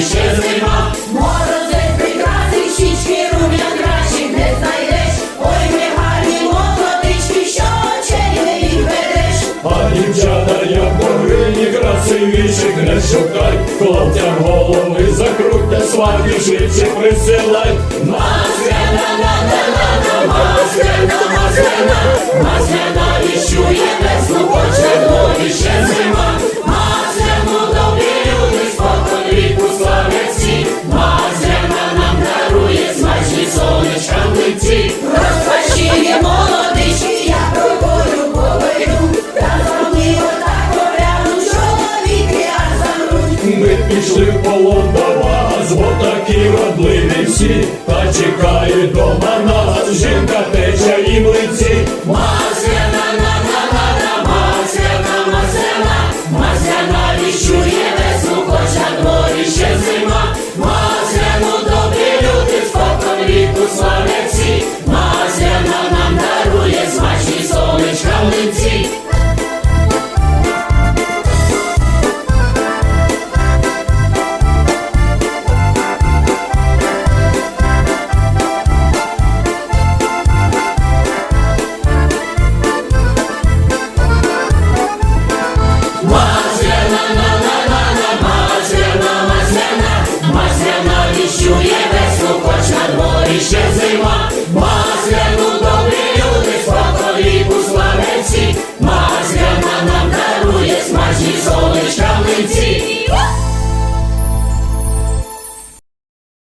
ще зима. Морозець прекрасний, щічки рум'ян кращих не знайдеш. Ой, ми гарні молодички, що очей не відведеш. А дівчата, як богині, красивіших шукай, хлопцям голови закрутя, сварки швидше присилай. Бо такі вродливі всі, та чекають дома Michel.